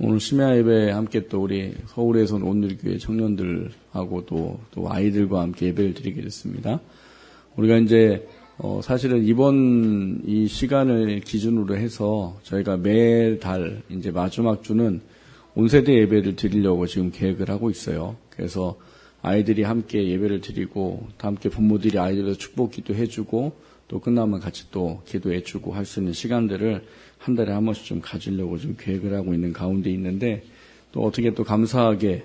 오늘 심야 예배 함께 또 우리 서울에서 온 온누리교회 청년들하고 또, 또 아이들과 함께 예배를 드리게 됐습니다. 우리가 이제 어, 사실은 이번 이 시간을 기준으로 해서 저희가 매달 이제 마지막 주는 온세대 예배를 드리려고 지금 계획을 하고 있어요. 그래서 아이들이 함께 예배를 드리고 또 함께 부모들이 아이들을 축복 기도 해주고 또 끝나면 같이 또 기도해 주고 할 수 있는 시간들을 한 달에 한 번씩 좀 가지려고 좀 계획을 하고 있는 가운데 있는데 또 어떻게 또 감사하게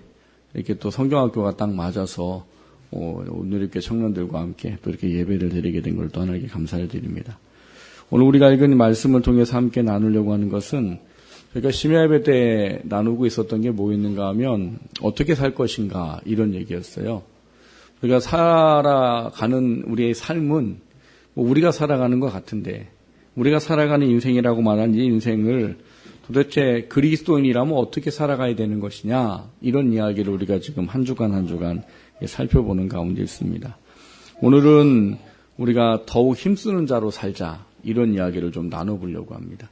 이렇게 또 성경학교가 딱 맞아서 어, 오늘 이렇게 청년들과 함께 또 이렇게 예배를 드리게 된 걸 또 하나님께 감사를 드립니다. 오늘 우리가 읽은 말씀을 통해서 함께 나누려고 하는 것은 저희가 심야 예배 때 나누고 있었던 게뭐 있는가 하면 어떻게 살 것인가 이런 얘기였어요. 우리가 살아가는 우리의 삶은 뭐 우리가 살아가는 것 같은데 우리가 살아가는 인생이라고 말한 이 인생을 도대체 그리스도인이라면 어떻게 살아가야 되는 것이냐 이런 이야기를 우리가 지금 한 주간 한 주간 살펴보는 가운데 있습니다. 오늘은 우리가 더욱 힘쓰는 자로 살자 이런 이야기를 좀 나눠보려고 합니다.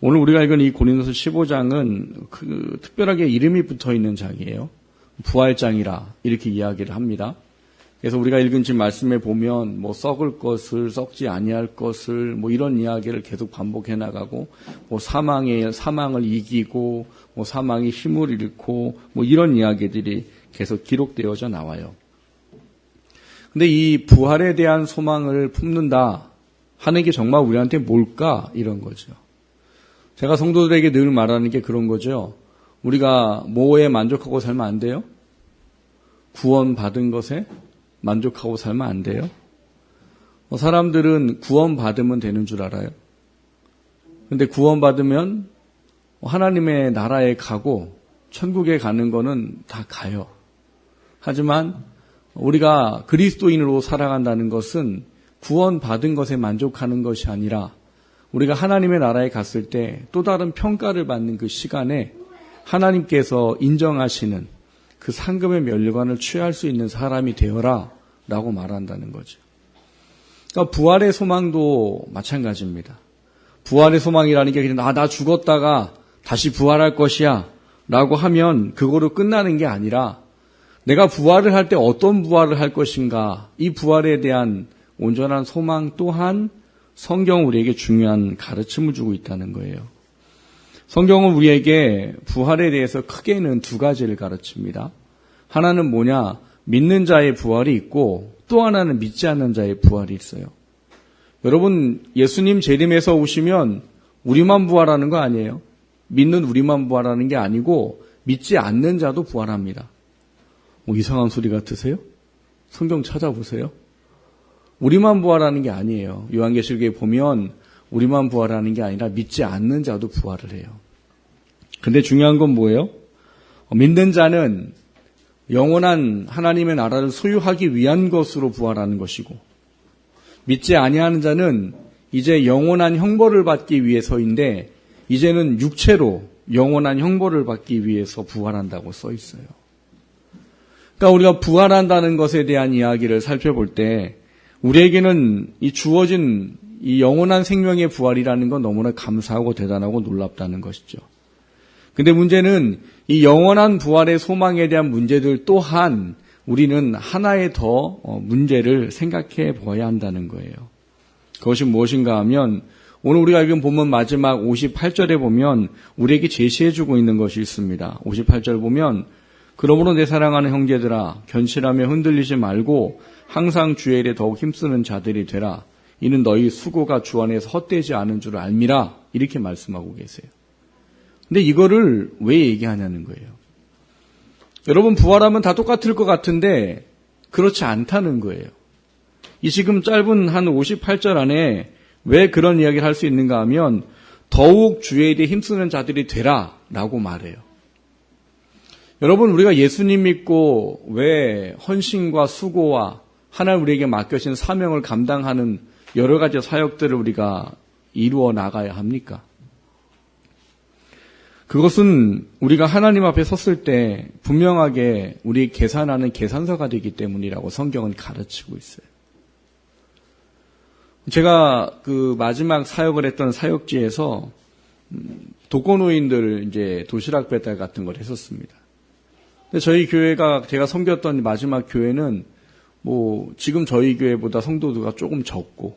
오늘 우리가 읽은 이 고린도서 15장은 그 특별하게 이름이 붙어 있는 장이에요. 부활장이라 이렇게 이야기를 합니다. 그래서 우리가 읽은 지금 말씀에 보면 뭐 썩을 것을 썩지 아니할 것을 뭐 이런 이야기를 계속 반복해 나가고 뭐 사망의 사망을 이기고 뭐 사망이 힘을 잃고 뭐 이런 이야기들이 계속 기록되어져 나와요. 근데 이 부활에 대한 소망을 품는다 하는 게 정말 우리한테 뭘까 이런 거죠. 제가 성도들에게 늘 말하는 게 그런 거죠. 우리가 뭐에 만족하고 살면 안 돼요? 구원 받은 것에 만족하고 살면 안 돼요? 뭐 사람들은 구원 받으면 되는 줄 알아요. 근데 구원 받으면 하나님의 나라에 가고 천국에 가는 거는 다 가요. 하지만 우리가 그리스도인으로 살아간다는 것은 구원 받은 것에 만족하는 것이 아니라 우리가 하나님의 나라에 갔을 때 또 다른 평가를 받는 그 시간에 하나님께서 인정하시는 그 상금의 멸관을 취할 수 있는 사람이 되어라 라고 말한다는 거죠. 그러니까 부활의 소망도 마찬가지입니다. 부활의 소망이라는 게 그냥 아, 나 죽었다가 다시 부활할 것이야 라고 하면 그거로 끝나는 게 아니라 내가 부활을 할 때 어떤 부활을 할 것인가 이 부활에 대한 온전한 소망 또한 성경 우리에게 중요한 가르침을 주고 있다는 거예요. 성경은 우리에게 부활에 대해서 크게는 두 가지를 가르칩니다. 하나는 뭐냐? 믿는 자의 부활이 있고 또 하나는 믿지 않는 자의 부활이 있어요. 여러분, 예수님 재림에서 오시면 우리만 부활하는 거 아니에요? 믿는 우리만 부활하는 게 아니고 믿지 않는 자도 부활합니다. 뭐 이상한 소리 같으세요? 성경 찾아보세요. 우리만 부활하는 게 아니에요. 요한계시록에 보면 우리만 부활하는 게 아니라 믿지 않는 자도 부활을 해요. 근데 중요한 건 뭐예요? 믿는 자는 영원한 하나님의 나라를 소유하기 위한 것으로 부활하는 것이고 믿지 아니하는 자는 이제 영원한 형벌을 받기 위해서인데 이제는 육체로 영원한 형벌을 받기 위해서 부활한다고 써 있어요. 그러니까 우리가 부활한다는 것에 대한 이야기를 살펴볼 때 우리에게는 이 주어진 이 영원한 생명의 부활이라는 건 너무나 감사하고 대단하고 놀랍다는 것이죠. 근데 문제는 이 영원한 부활의 소망에 대한 문제들 또한 우리는 하나의 더 문제를 생각해 보아야 한다는 거예요. 그것이 무엇인가 하면 오늘 우리가 읽은 본문 마지막 58절에 보면 우리에게 제시해 주고 있는 것이 있습니다. 58절 보면 그러므로 내 사랑하는 형제들아 견실하며 흔들리지 말고 항상 주의 일에 더욱 힘쓰는 자들이 되라. 이는 너희 수고가 주 안에서 헛되지 않은 줄 알미라. 이렇게 말씀하고 계세요. 근데 이거를 왜 얘기하냐는 거예요. 여러분 부활하면 다 똑같을 것 같은데 그렇지 않다는 거예요. 이 지금 짧은 한 58절 안에 왜 그런 이야기를 할 수 있는가 하면 더욱 주의 일에 힘쓰는 자들이 되라 라고 말해요. 여러분 우리가 예수님 믿고 왜 헌신과 수고와 하나님 우리에게 맡겨진 사명을 감당하는 여러 가지 사역들을 우리가 이루어 나가야 합니까? 그것은 우리가 하나님 앞에 섰을 때 분명하게 우리 계산하는 계산서가 되기 때문이라고 성경은 가르치고 있어요. 제가 그 마지막 사역을 했던 사역지에서 독거노인들 이제 도시락 배달 같은 걸 했었습니다. 근데 저희 교회가 제가 섬겼던 마지막 교회는 뭐 지금 저희 교회보다 성도도가 조금 적고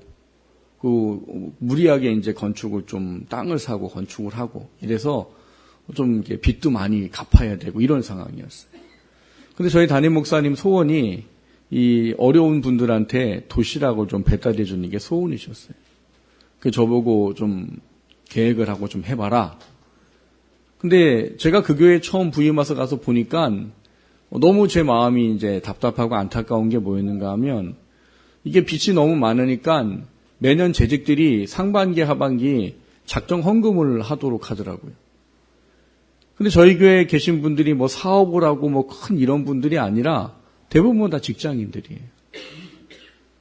그 무리하게 이제 건축을 좀 땅을 사고 건축을 하고 이래서 좀 빚도 많이 갚아야 되고 이런 상황이었어요. 근데 저희 담임 목사님 소원이 이 어려운 분들한테 도시락을 좀 배달해 주는 게 소원이셨어요. 그 저보고 좀 계획을 하고 좀 해봐라. 근데 제가 그 교회 처음 부임 와서 가서 보니까 너무 제 마음이 이제 답답하고 안타까운 게 뭐였는가 하면 이게 빚이 너무 많으니까 매년 재직들이 상반기, 하반기 작정 헌금을 하도록 하더라고요. 근데 저희 교회에 계신 분들이 뭐 사업을 하고 뭐 큰 이런 분들이 아니라 대부분 다 직장인들이에요.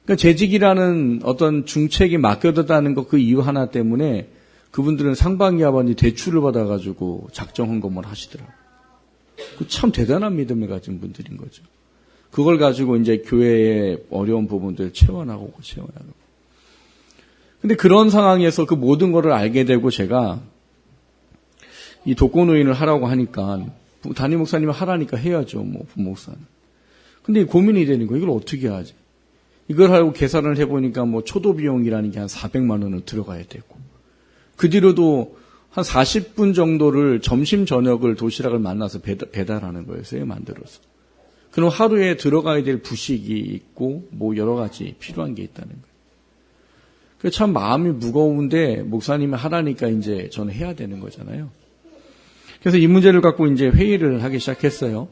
그러니까 재직이라는 어떤 중책이 맡겨졌다는 것 그 이유 하나 때문에 그분들은 상반기, 하반기 대출을 받아가지고 작정 헌금을 하시더라고요. 그참 대단한 믿음을 가진 분들인 거죠. 그걸 가지고 이제 교회의 어려운 부분들 채워나가고 채워나가고. 근데 그런 상황에서 그 모든 것을 알게 되고 제가 이 독거노인을 하라고 하니까 담임 목사님이 하라니까 해야죠. 뭐 부목사는. 근데 고민이 되는 거예요. 이걸 어떻게 하지? 이걸 하고 계산을 해보니까 뭐 초도 비용이라는 게 한 400만 원은 들어가야 되고 그 뒤로도 한 40분 정도를 점심 저녁을 도시락을 만나서 배달, 하는 거였어요. 만들어서. 그럼 하루에 들어가야 될 부식이 있고 뭐 여러 가지 필요한 게 있다는 거예요. 참 마음이 무거운데 목사님이 하라니까 이제 저는 해야 되는 거잖아요. 그래서 이 문제를 갖고 이제 회의를 하기 시작했어요.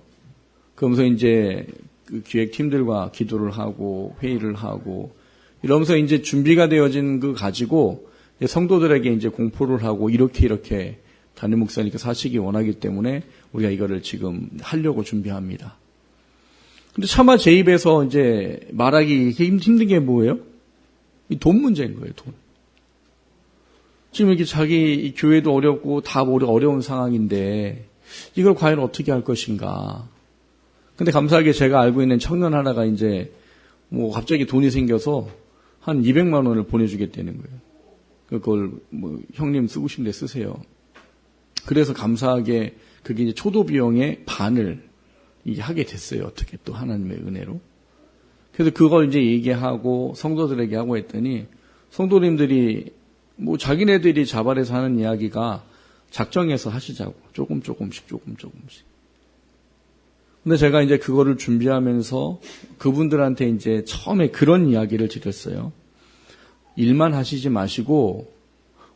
그러면서 이제 그 기획팀들과 기도를 하고 회의를 하고 이러면서 이제 준비가 되어진 그 가지고 성도들에게 이제 공포를 하고 이렇게 이렇게 담임 목사님께서 하시기 원하기 때문에 우리가 이거를 지금 하려고 준비합니다. 근데 차마 제 입에서 이제 말하기 힘든 게 뭐예요? 돈 문제인 거예요, 돈. 지금 이렇게 자기 교회도 어렵고 다 어려운 상황인데 이걸 과연 어떻게 할 것인가. 근데 감사하게 제가 알고 있는 청년 하나가 이제 뭐 갑자기 돈이 생겨서 한 200만 원을 보내주겠다는 거예요. 그걸 뭐 형님 쓰고 싶은데 쓰세요. 그래서 감사하게 그게 이제 초도 비용의 반을 이게 하게 됐어요. 어떻게 또 하나님의 은혜로. 그래서 그걸 이제 얘기하고 성도들에게 하고 했더니 성도님들이 뭐 자기네들이 자발해서 하는 이야기가 작정해서 하시자고 조금 조금씩 조금 조금씩. 근데 제가 이제 그거를 준비하면서 그분들한테 이제 처음에 그런 이야기를 드렸어요. 일만 하시지 마시고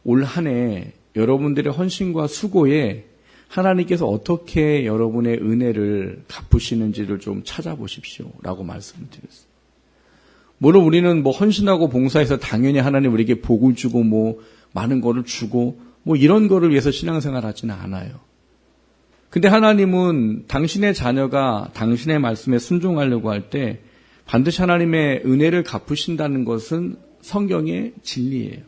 올 한 해 여러분들의 헌신과 수고에 하나님께서 어떻게 여러분의 은혜를 갚으시는지를 좀 찾아보십시오. 라고 말씀을 드렸어요. 물론 우리는 뭐 헌신하고 봉사해서 당연히 하나님 우리에게 복을 주고 뭐 많은 거를 주고 뭐 이런 거를 위해서 신앙생활 하지는 않아요. 근데 하나님은 당신의 자녀가 당신의 말씀에 순종하려고 할 때 반드시 하나님의 은혜를 갚으신다는 것은 성경의 진리예요.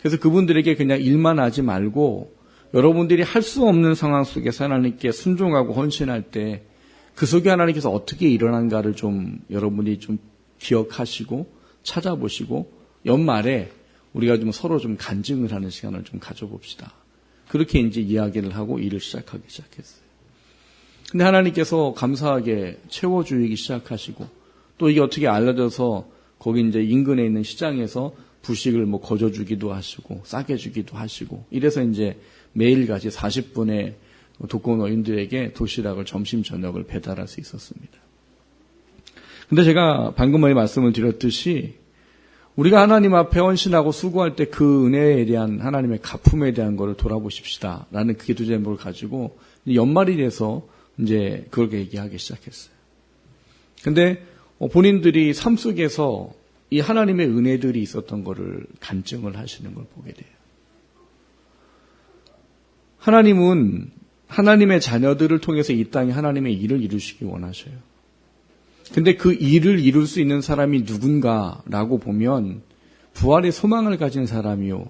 그래서 그분들에게 그냥 일만 하지 말고 여러분들이 할 수 없는 상황 속에서 하나님께 순종하고 헌신할 때 그 속에 하나님께서 어떻게 일어난가를 좀 여러분이 좀 기억하시고 찾아보시고 연말에 우리가 좀 서로 좀 간증을 하는 시간을 좀 가져봅시다. 그렇게 이제 이야기를 하고 일을 시작하기 시작했어요. 근데 하나님께서 감사하게 채워주기 시작하시고 또 이게 어떻게 알려져서 거기 이제 인근에 있는 시장에서 부식을 뭐 거저 주기도 하시고 싸게 주기도 하시고 이래서 이제 매일같이 40분의 독거노인들에게 도시락을 점심 저녁을 배달할 수 있었습니다. 근데 제가 방금 전에 말씀을 드렸듯이 우리가 하나님 앞에 헌신하고 수고할 때 그 은혜에 대한 하나님의 가품에 대한 것을 돌아보십시다. 라는 그 기도 제목을 가지고 연말이 돼서 이제 그걸 얘기하기 시작했어요. 근데 본인들이 삶 속에서 이 하나님의 은혜들이 있었던 것을 간증을 하시는 걸 보게 돼요. 하나님은 하나님의 자녀들을 통해서 이 땅에 하나님의 일을 이루시기 원하셔요. 근데 그 일을 이룰 수 있는 사람이 누군가라고 보면 부활의 소망을 가진 사람이요.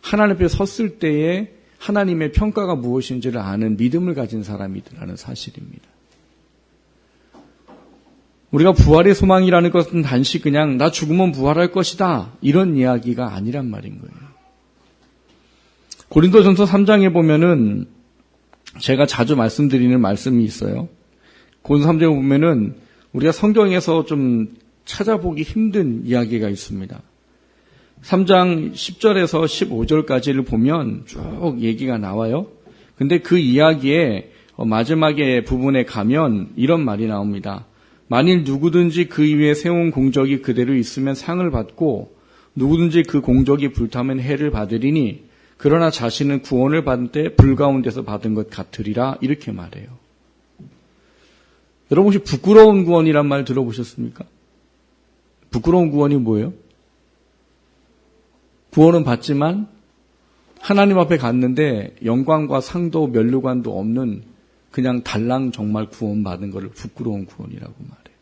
하나님 앞에 섰을 때에 하나님의 평가가 무엇인지를 아는 믿음을 가진 사람이라는 사실입니다. 우리가 부활의 소망이라는 것은 단지 그냥 나 죽으면 부활할 것이다. 이런 이야기가 아니란 말인 거예요. 고린도전서 3장에 보면은 제가 자주 말씀드리는 말씀이 있어요. 고린도 3장에 보면은 우리가 성경에서 좀 찾아보기 힘든 이야기가 있습니다. 3장 10절에서 15절까지를 보면 쭉 얘기가 나와요. 근데 그 이야기에 어, 마지막에 부분에 가면 이런 말이 나옵니다. 만일 누구든지 그 위에 세운 공적이 그대로 있으면 상을 받고 누구든지 그 공적이 불타면 해를 받으리니 그러나 자신은 구원을 받을 때 불 가운데서 받은 것 같으리라 이렇게 말해요. 여러분 혹시 부끄러운 구원이란 말 들어보셨습니까? 부끄러운 구원이 뭐예요? 구원은 받지만 하나님 앞에 갔는데 영광과 상도 면류관도 없는 그냥 달랑 정말 구원받은 것을 부끄러운 구원이라고 말해요.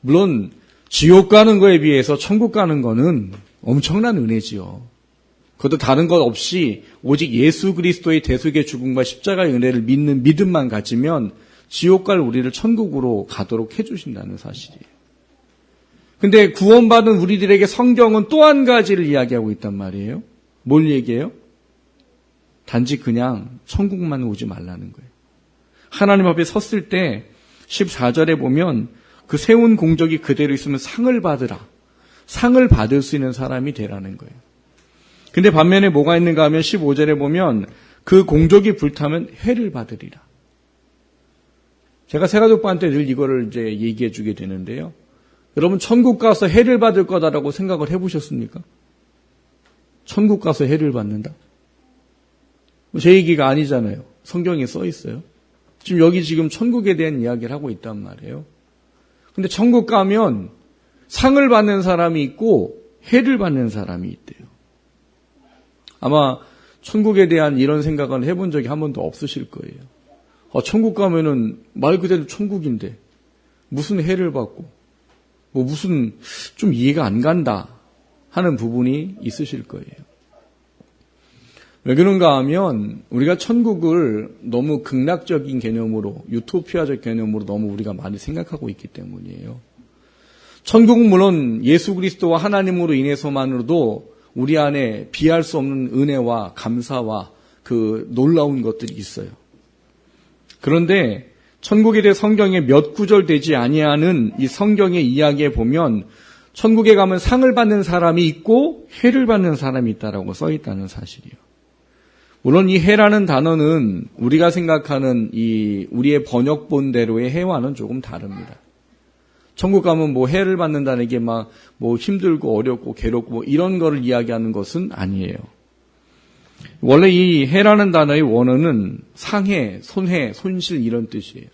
물론 지옥 가는 거에 비해서 천국 가는 거는 엄청난 은혜지요. 그것도 다른 것 없이 오직 예수 그리스도의 대속의 죽음과 십자가의 은혜를 믿는 믿음만 가지면 지옥 갈 우리를 천국으로 가도록 해주신다는 사실이에요. 근데 구원받은 우리들에게 성경은 또 한 가지를 이야기하고 있단 말이에요. 뭘 얘기해요? 단지 그냥 천국만 오지 말라는 거예요. 하나님 앞에 섰을 때 14절에 보면 그 세운 공적이 그대로 있으면 상을 받으라. 상을 받을 수 있는 사람이 되라는 거예요. 근데 반면에 뭐가 있는가 하면 15절에 보면 그 공적이 불타면 해를 받으리라. 제가 세가족부한테 늘 이거를 이제 얘기해 주게 되는데요. 여러분 천국 가서 해를 받을 거다라고 생각을 해보셨습니까? 천국 가서 해를 받는다? 제 얘기가 아니잖아요. 성경에 써 있어요. 지금 여기 지금 천국에 대한 이야기를 하고 있단 말이에요. 근데 천국 가면 상을 받는 사람이 있고 해를 받는 사람이 있대요. 아마 천국에 대한 이런 생각은 해본 적이 한 번도 없으실 거예요. 어, 천국 가면은 말 그대로 천국인데 무슨 해를 받고 뭐 무슨 좀 이해가 안 간다 하는 부분이 있으실 거예요. 왜 그런가 하면 우리가 천국을 너무 극락적인 개념으로 유토피아적 개념으로 너무 우리가 많이 생각하고 있기 때문이에요. 천국은 물론 예수 그리스도와 하나님으로 인해서만으로도 우리 안에 비할 수 없는 은혜와 감사와 그 놀라운 것들이 있어요. 그런데 천국에 대해 성경에 몇 구절 되지 아니하는 이 성경의 이야기에 보면 천국에 가면 상을 받는 사람이 있고 해를 받는 사람이 있다라고 써 있다는 사실이요. 물론 이 해라는 단어는 우리가 생각하는 이 우리의 번역본대로의 해와는 조금 다릅니다. 천국 가면 뭐 해를 받는다는 게 막 뭐 힘들고 어렵고 괴롭고 뭐 이런 거를 이야기하는 것은 아니에요. 원래 이 해라는 단어의 원어는 상해, 손해, 손실 이런 뜻이에요.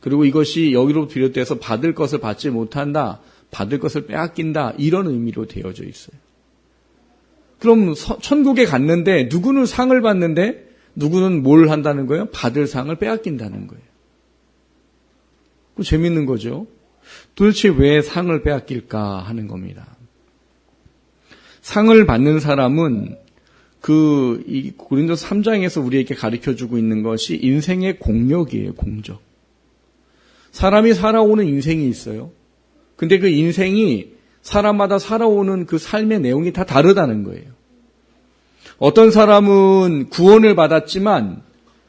그리고 이것이 여기로 비롯돼서 받을 것을 받지 못한다, 받을 것을 빼앗긴다 이런 의미로 되어져 있어요. 그럼 천국에 갔는데 누구는 상을 받는데 누구는 뭘 한다는 거예요? 받을 상을 빼앗긴다는 거예요. 재밌는 거죠. 도대체 왜 상을 빼앗길까 하는 겁니다. 상을 받는 사람은 그, 이 고린도 3장에서 우리에게 가르쳐 주고 있는 것이 인생의 공력이에요, 공적. 사람이 살아오는 인생이 있어요. 근데 그 인생이 사람마다 살아오는 그 삶의 내용이 다 다르다는 거예요. 어떤 사람은 구원을 받았지만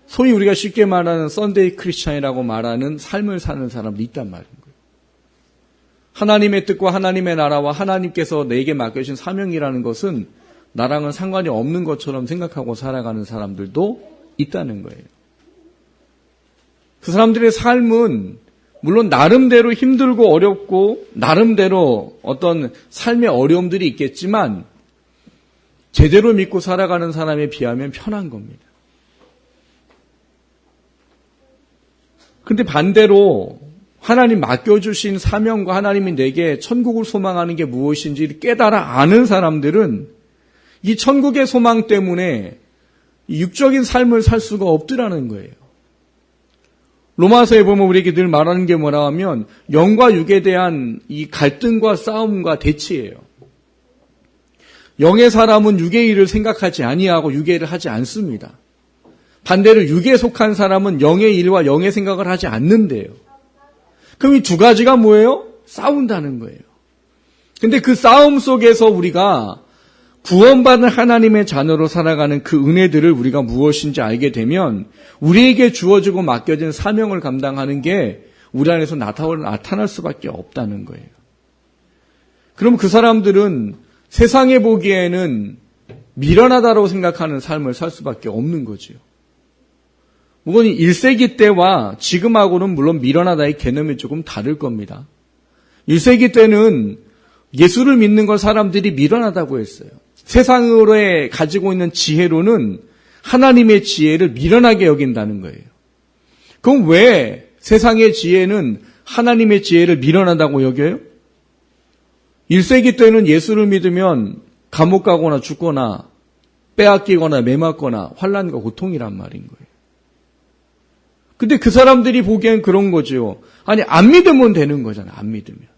소위 우리가 쉽게 말하는 썬데이 크리스천이라고 말하는 삶을 사는 사람도 있단 거예요. 하나님의 뜻과 하나님의 나라와 하나님께서 내게 맡겨주신 사명이라는 것은 나랑은 상관이 없는 것처럼 생각하고 살아가는 사람들도 있다는 거예요. 그 사람들의 삶은 물론 나름대로 힘들고 어렵고 나름대로 어떤 삶의 어려움들이 있겠지만 제대로 믿고 살아가는 사람에 비하면 편한 겁니다. 근데 반대로 하나님 맡겨주신 사명과 하나님이 내게 천국을 소망하는 게 무엇인지 깨달아 아는 사람들은 이 천국의 소망 때문에 육적인 삶을 살 수가 없더라는 거예요. 로마서에 보면 우리에게 늘 말하는 게 뭐라 하면 영과 육에 대한 이 갈등과 싸움과 대치예요. 영의 사람은 육의 일을 생각하지 아니하고 육의 일을 하지 않습니다. 반대로 육에 속한 사람은 영의 일과 영의 생각을 하지 않는데요. 그럼 이 두 가지가 뭐예요? 싸운다는 거예요. 근데 그 싸움 속에서 우리가 구원받은 하나님의 자녀로 살아가는 그 은혜들을 우리가 무엇인지 알게 되면 우리에게 주어지고 맡겨진 사명을 감당하는 게 우리 안에서 나타날 수밖에 없다는 거예요. 그럼 그 사람들은 세상에 보기에는 미련하다고 생각하는 삶을 살 수밖에 없는 거지요. 물론 1세기 때와 지금하고는 물론 미련하다의 개념이 조금 다를 겁니다. 1세기 때는 예수를 믿는 걸 사람들이 미련하다고 했어요. 세상으로의 가지고 있는 지혜로는 하나님의 지혜를 미련하게 여긴다는 거예요. 그럼 왜 세상의 지혜는 하나님의 지혜를 미련하다고 여겨요? 1세기 때는 예수를 믿으면 감옥 가거나 죽거나 빼앗기거나 매맞거나 환란과 고통이란 말인 거예요. 근데 그 사람들이 보기엔 그런 거죠. 아니 안 믿으면 되는 거잖아요. 안 믿으면.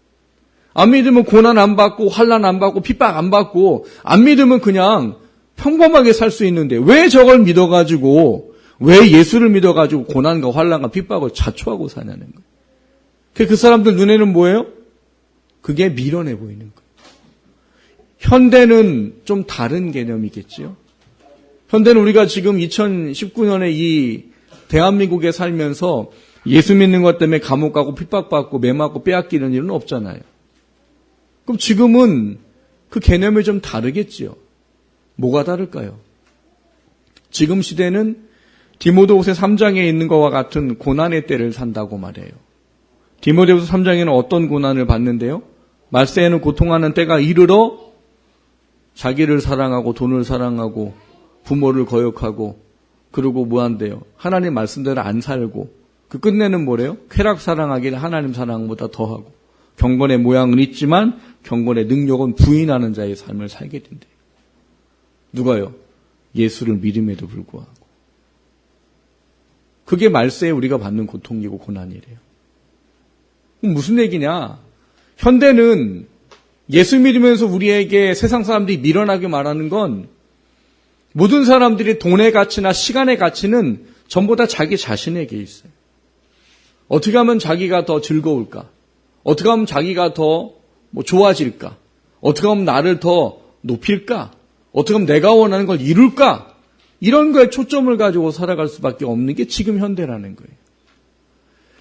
안 믿으면 고난 안 받고 환란 안 받고 핍박 안 받고 안 믿으면 그냥 평범하게 살 수 있는데 왜 저걸 믿어가지고 왜 예수를 믿어가지고 고난과 환란과 핍박을 자초하고 사냐는 거예요. 그 사람들 눈에는 뭐예요? 그게 미련해 보이는 거예요. 현대는 좀 다른 개념이겠지요. 현대는 우리가 지금 2019년에 이 대한민국에 살면서 예수 믿는 것 때문에 감옥 가고 핍박받고 매 맞고 빼앗기는 일은 없잖아요. 그럼 지금은 그 개념이 좀 다르겠지요. 뭐가 다를까요? 지금 시대는 디모데후서 3장에 있는 것과 같은 고난의 때를 산다고 말해요. 디모데후서 3장에는 어떤 고난을 받는데요? 말세에는 고통하는 때가 이르러 자기를 사랑하고 돈을 사랑하고 부모를 거역하고 그리고 뭐 한대요? 하나님 말씀대로 안 살고 그 끝내는 뭐래요? 쾌락 사랑하기를 하나님 사랑보다 더하고 경건의 모양은 있지만 경건의 능력은 부인하는 자의 삶을 살게 된대요. 누가요? 예수를 믿음에도 불구하고. 그게 말세에 우리가 받는 고통이고 고난이래요. 무슨 얘기냐? 현대는 예수 믿으면서 우리에게 세상 사람들이 밀어나게 말하는 건 모든 사람들이 돈의 가치나 시간의 가치는 전부 다 자기 자신에게 있어요. 어떻게 하면 자기가 더 즐거울까? 어떻게 하면 자기가 더 뭐 좋아질까? 어떻게 하면 나를 더 높일까? 어떻게 하면 내가 원하는 걸 이룰까? 이런 거에 초점을 가지고 살아갈 수밖에 없는 게 지금 현대라는 거예요.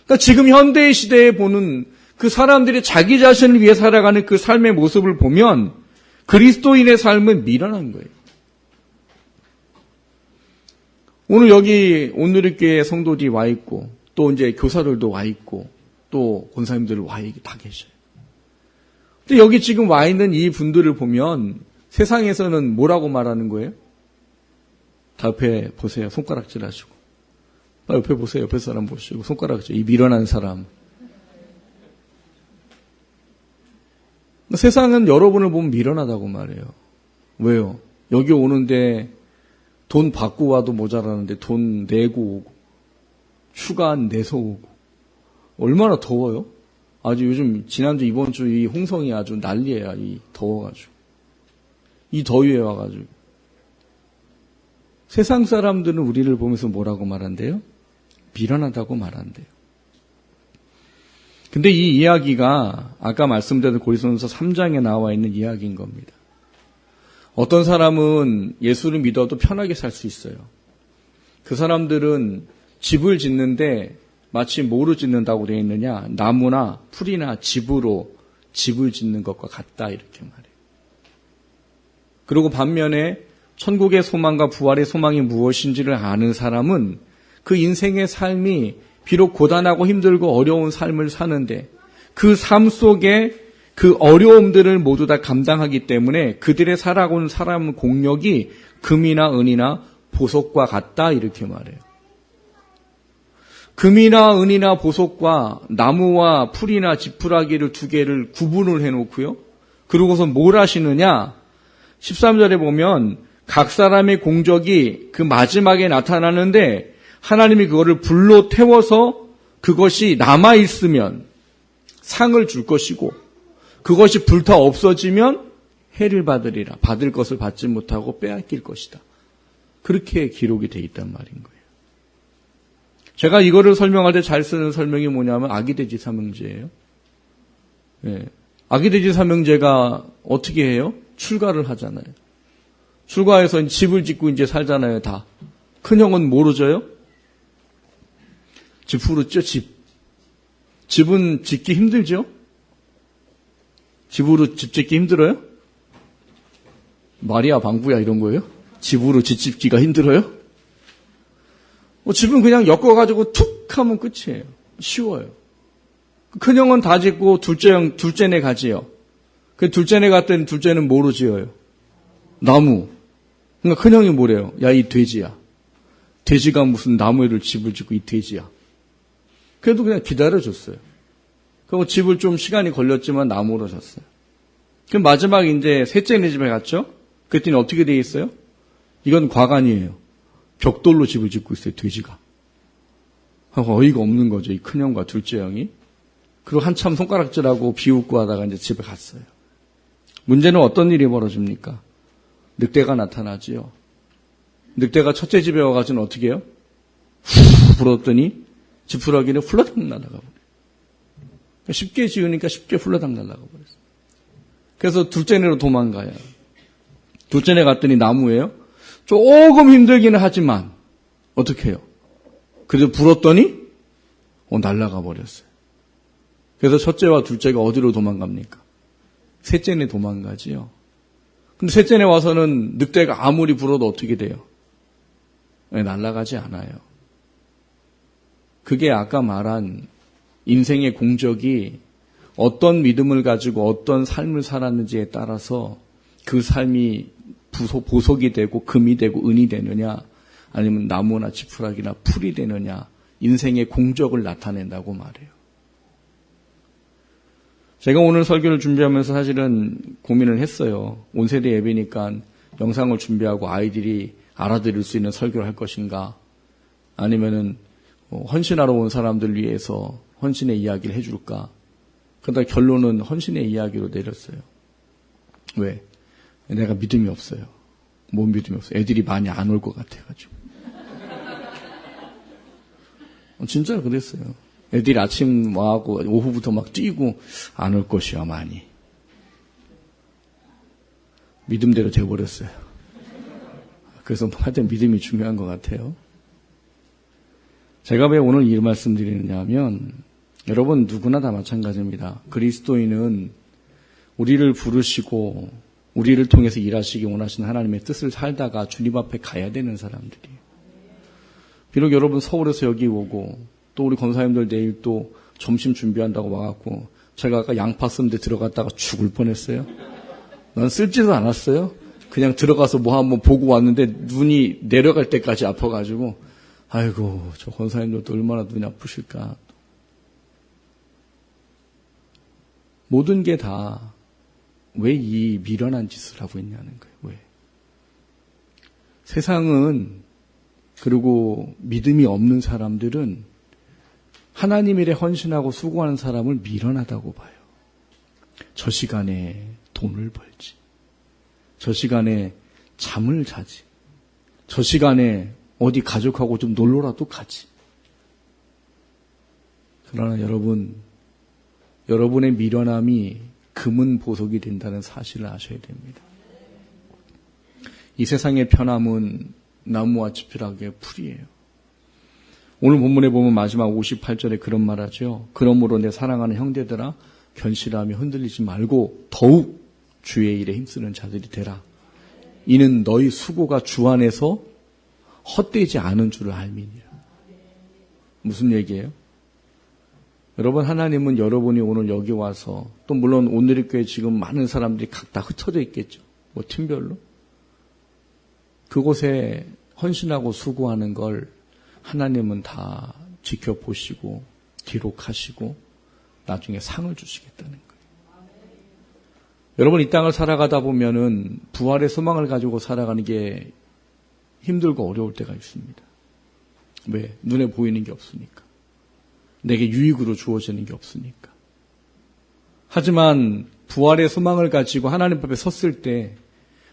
그러니까 지금 현대의 시대에 보는 그 사람들이 자기 자신을 위해 살아가는 그 삶의 모습을 보면 그리스도인의 삶은 미련한 거예요. 오늘 여기 오늘의 성도들이 와 있고 또 이제 교사들도 와 있고 또 권사님들 와다 계셔요. 근데 여기 지금 와 있는 이 분들을 보면 세상에서는 뭐라고 말하는 거예요? 다 옆에 보세요. 손가락질 하시고. 다 옆에 보세요. 옆에 사람 보시고. 손가락질. 이 밀어난 사람. 세상은 여러분을 보면 미련하다고 말해요. 왜요? 여기 오는데 돈 받고 와도 모자라는데 돈 내고 오고, 휴가 내서 오고, 얼마나 더워요? 아주 요즘 지난주 이번 주 이 홍성이 아주 난리예요. 이 더워가지고 이 더위에 와가지고 세상 사람들은 우리를 보면서 뭐라고 말한대요? 미련하다고 말한대요. 근데 이 이야기가 아까 말씀드린 고리선서 3장에 나와 있는 이야기인 겁니다. 어떤 사람은 예수를 믿어도 편하게 살 수 있어요. 그 사람들은 집을 짓는데 마치 뭐로 짓는다고 되어 있느냐? 나무나 풀이나 집으로 집을 짓는 것과 같다 이렇게 말해요. 그리고 반면에 천국의 소망과 부활의 소망이 무엇인지를 아는 사람은 그 인생의 삶이 비록 고단하고 힘들고 어려운 삶을 사는데 그 삶 속에 그 어려움들을 모두 다 감당하기 때문에 그들의 살아온 사람 공력이 금이나 은이나 보석과 같다 이렇게 말해요. 금이나 은이나 보석과 나무와 풀이나 지푸라기를 두 개를 구분을 해놓고요. 그러고서 뭘 하시느냐? 13절에 보면 각 사람의 공적이 그 마지막에 나타나는데 하나님이 그거를 불로 태워서 그것이 남아있으면 상을 줄 것이고 그것이 불타 없어지면 해를 받으리라. 받을 것을 받지 못하고 빼앗길 것이다. 그렇게 기록이 돼 있단 말인 거예요. 제가 이거를 설명할 때 잘 쓰는 설명이 뭐냐면 아기돼지 삼형제예요. 예. 아기돼지 삼형제가 어떻게 해요? 출가를 하잖아요. 출가해서 집을 짓고 이제 살잖아요, 다. 큰 형은 모르죠요? 집 후르죠, 집. 집은 짓기 힘들죠? 집으로 집 짓기 힘들어요? 말이야, 방구야, 이런 거예요? 집으로 집 짓기가 힘들어요? 뭐 집은 그냥 엮어가지고 툭 하면 끝이에요. 쉬워요. 큰 형은 다 짓고 둘째 형, 둘째네 가지요. 그 둘째네 갔더니 둘째는 뭐로 지어요? 나무. 그러니까 큰 형이 뭐래요? 야, 이 돼지야. 돼지가 무슨 나무에를 집을 짓고 이 돼지야. 그래도 그냥 기다려줬어요. 그리고 집을 좀 시간이 걸렸지만 나무로 졌어요. 그럼 마지막 이제 셋째네 집에 갔죠? 그랬더니 어떻게 돼 있어요? 이건 과간이에요. 벽돌로 집을 짓고 있어요, 돼지가. 어이가 없는 거죠, 이 큰형과 둘째 형이. 그리고 한참 손가락질하고 비웃고 하다가 이제 집에 갔어요. 문제는 어떤 일이 벌어집니까? 늑대가 나타나지요. 늑대가 첫째 집에 와가지고 어떻게 해요? 후 불었더니 지푸라기는 훌러덩 날아가 버려요. 쉽게 지으니까 쉽게 훌러덩 날아가 버렸어요. 그래서 둘째네로 도망가요. 둘째네 갔더니 나무예요. 조금 힘들기는 하지만 어떻게 해요? 그래도 불었더니 어, 날아가 버렸어요. 그래서 첫째와 둘째가 어디로 도망갑니까? 셋째네 도망가지요. 근데 셋째네 와서는 늑대가 아무리 불어도 어떻게 돼요? 네, 날아가지 않아요. 그게 아까 말한 인생의 공적이 어떤 믿음을 가지고 어떤 삶을 살았는지에 따라서 그 삶이 부속, 보석이 되고 금이 되고 은이 되느냐 아니면 나무나 지푸라기나 풀이 되느냐 인생의 공적을 나타낸다고 말해요. 제가 오늘 설교를 준비하면서 사실은 고민을 했어요. 온 세대 예배니까 영상을 준비하고 아이들이 알아들을 수 있는 설교를 할 것인가 아니면은 헌신하러 온 사람들 위해서 헌신의 이야기를 해줄까 그러다 결론은 헌신의 이야기로 내렸어요. 왜? 내가 믿음이 없어요. 뭔 믿음이 없어요? 애들이 많이 안 올 것 같아가지고. 진짜 그랬어요. 애들이 아침 와고 오후부터 막 뛰고 안 올 것이야 많이. 믿음대로 돼버렸어요. 그래서 하여튼 믿음이 중요한 것 같아요. 제가 왜 오늘 이 말씀 드리느냐 하면 여러분 누구나 다 마찬가지입니다. 그리스도인은 우리를 부르시고 우리를 통해서 일하시기 원하시는 하나님의 뜻을 살다가 주님 앞에 가야 되는 사람들이에요. 비록 여러분 서울에서 여기 오고 또 우리 권사님들 내일 또 점심 준비한다고 와갖고 제가 아까 양파 씀데 들어갔다가 죽을 뻔했어요. 난 쓸지도 않았어요. 그냥 들어가서 뭐 한번 보고 왔는데 눈이 내려갈 때까지 아파가지고 아이고 저 권사님들도 얼마나 눈이 아프실까. 모든 게 다 왜 이 미련한 짓을 하고 있냐는 거예요. 왜? 세상은 그리고 믿음이 없는 사람들은 하나님 일에 헌신하고 수고하는 사람을 미련하다고 봐요. 저 시간에 돈을 벌지. 저 시간에 잠을 자지. 저 시간에 어디 가족하고 좀 놀러라도 가지. 그러나 여러분, 여러분의 미련함이 금은 보석이 된다는 사실을 아셔야 됩니다. 이 세상의 편함은 나무와 지푸라기의 풀이에요. 오늘 본문에 보면 마지막 58절에 그런 말 하죠. 그러므로 내 사랑하는 형제들아 견실하며 흔들리지 말고 더욱 주의 일에 힘쓰는 자들이 되라. 이는 너희 수고가 주 안에서 헛되지 않은 줄을 알미니라. 무슨 얘기예요? 여러분 하나님은 여러분이 오늘 여기 와서 또 물론 오늘의 교회 지금 많은 사람들이 각 다 흩어져 있겠죠. 뭐 팀별로. 그곳에 헌신하고 수고하는 걸 하나님은 다 지켜보시고 기록하시고 나중에 상을 주시겠다는 거예요. 여러분 이 땅을 살아가다 보면은 부활의 소망을 가지고 살아가는 게 힘들고 어려울 때가 있습니다. 왜? 눈에 보이는 게 없으니까. 내게 유익으로 주어지는 게 없으니까. 하지만 부활의 소망을 가지고 하나님 앞에 섰을 때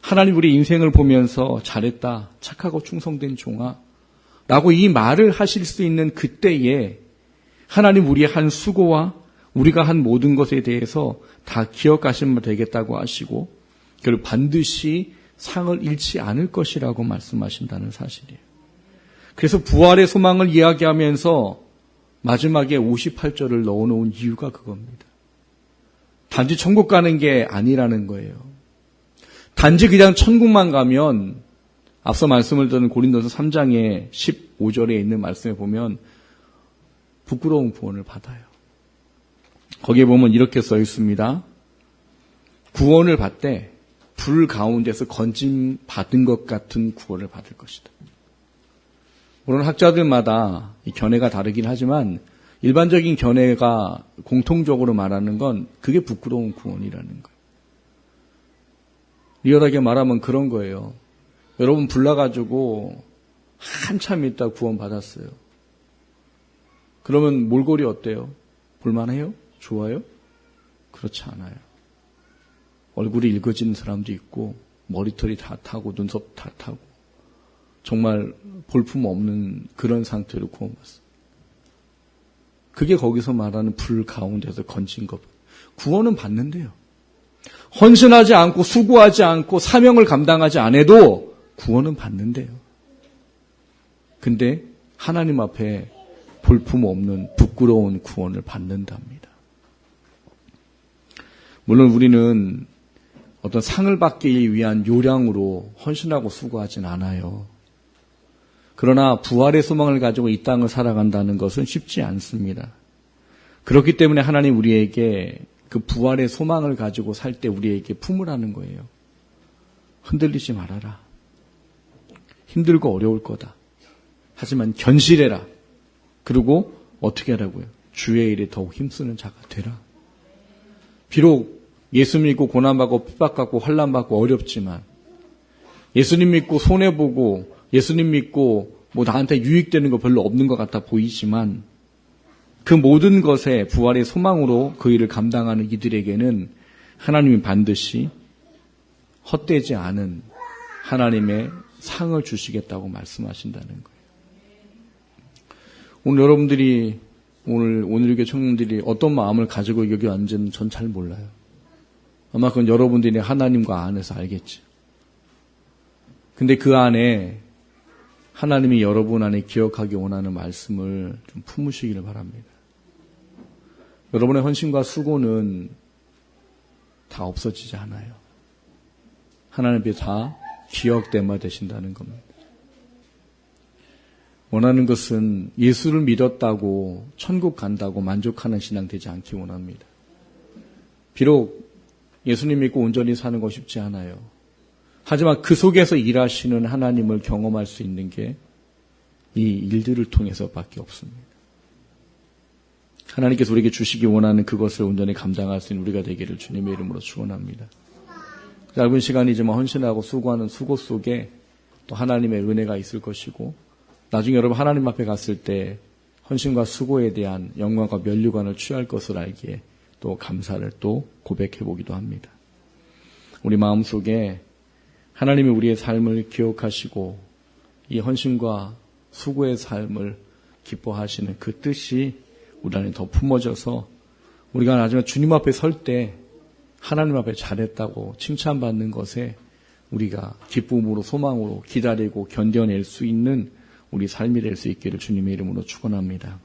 하나님 우리 인생을 보면서 잘했다, 착하고 충성된 종아, 라고 이 말을 하실 수 있는 그때에 하나님 우리의 한 수고와 우리가 한 모든 것에 대해서 다 기억하시면 되겠다고 하시고, 그리고 반드시 상을 잃지 않을 것이라고 말씀하신다는 사실이에요. 그래서 부활의 소망을 이야기하면서 마지막에 58절을 넣어 놓은 이유가 그겁니다. 단지 천국 가는 게 아니라는 거예요. 단지 그냥 천국만 가면 앞서 말씀을 드린 고린도서 3장의 15절에 있는 말씀에 보면 부끄러운 구원을 받아요. 거기에 보면 이렇게 써 있습니다. 구원을 받되 불 가운데서 건짐 받은 것 같은 구원을 받을 것이다. 물론 학자들마다 견해가 다르긴 하지만 일반적인 견해가 공통적으로 말하는 건 그게 부끄러운 구원이라는 거예요. 리얼하게 말하면 그런 거예요. 여러분 불나가지고 한참 있다 구원 받았어요. 그러면 몰골이 어때요? 볼만해요? 좋아요? 그렇지 않아요. 얼굴이 읽어지는 사람도 있고 머리털이 다 타고 눈썹 다 타고 정말 볼품 없는 그런 상태로 구원받습니다. 그게 거기서 말하는 불 가운데서 건진 것. 구원은 받는데요. 헌신하지 않고 수고하지 않고 사명을 감당하지 않아도 구원은 받는데요. 근데 하나님 앞에 볼품 없는 부끄러운 구원을 받는답니다. 물론 우리는 어떤 상을 받기 위한 요량으로 헌신하고 수고하진 않아요. 그러나 부활의 소망을 가지고 이 땅을 살아간다는 것은 쉽지 않습니다. 그렇기 때문에 하나님 우리에게 그 부활의 소망을 가지고 살 때 우리에게 품으라는 거예요. 흔들리지 말아라. 힘들고 어려울 거다. 하지만 견실해라. 그리고 어떻게 하라고요? 주의 일에 더욱 힘쓰는 자가 되라. 비록 예수 믿고 고난받고 핍박받고 환란받고 어렵지만 예수님 믿고 손해보고 예수님 믿고 뭐 나한테 유익되는 거 별로 없는 것 같아 보이지만 그 모든 것에 부활의 소망으로 그 일을 감당하는 이들에게는 하나님이 반드시 헛되지 않은 하나님의 상을 주시겠다고 말씀하신다는 거예요. 오늘 여러분들이 오늘 오늘교회 청년들이 어떤 마음을 가지고 여기 앉은 전 잘 몰라요. 아마 그건 여러분들이 하나님과 안에서 알겠죠. 근데 그 안에 하나님이 여러분 안에 기억하기 원하는 말씀을 좀 품으시기를 바랍니다. 여러분의 헌신과 수고는 다 없어지지 않아요. 하나님 께 다 기억됨화 되신다는 겁니다. 원하는 것은 예수를 믿었다고 천국 간다고 만족하는 신앙 되지 않기 원합니다. 비록 예수님 믿고 온전히 사는 거 쉽지 않아요. 하지만 그 속에서 일하시는 하나님을 경험할 수 있는 게 이 일들을 통해서밖에 없습니다. 하나님께서 우리에게 주시기 원하는 그것을 온전히 감당할 수 있는 우리가 되기를 주님의 이름으로 축원합니다. 짧은 시간이지만 헌신하고 수고하는 수고 속에 또 하나님의 은혜가 있을 것이고 나중에 여러분 하나님 앞에 갔을 때 헌신과 수고에 대한 영광과 면류관을 취할 것을 알기에 또 감사를 또 고백해 보기도 합니다. 우리 마음 속에 하나님이 우리의 삶을 기억하시고 이 헌신과 수고의 삶을 기뻐하시는 그 뜻이 우리 안에 더 품어져서 우리가 나중에 주님 앞에 설 때 하나님 앞에 잘했다고 칭찬받는 것에 우리가 기쁨으로 소망으로 기다리고 견뎌낼 수 있는 우리 삶이 될 수 있기를 주님의 이름으로 축원합니다.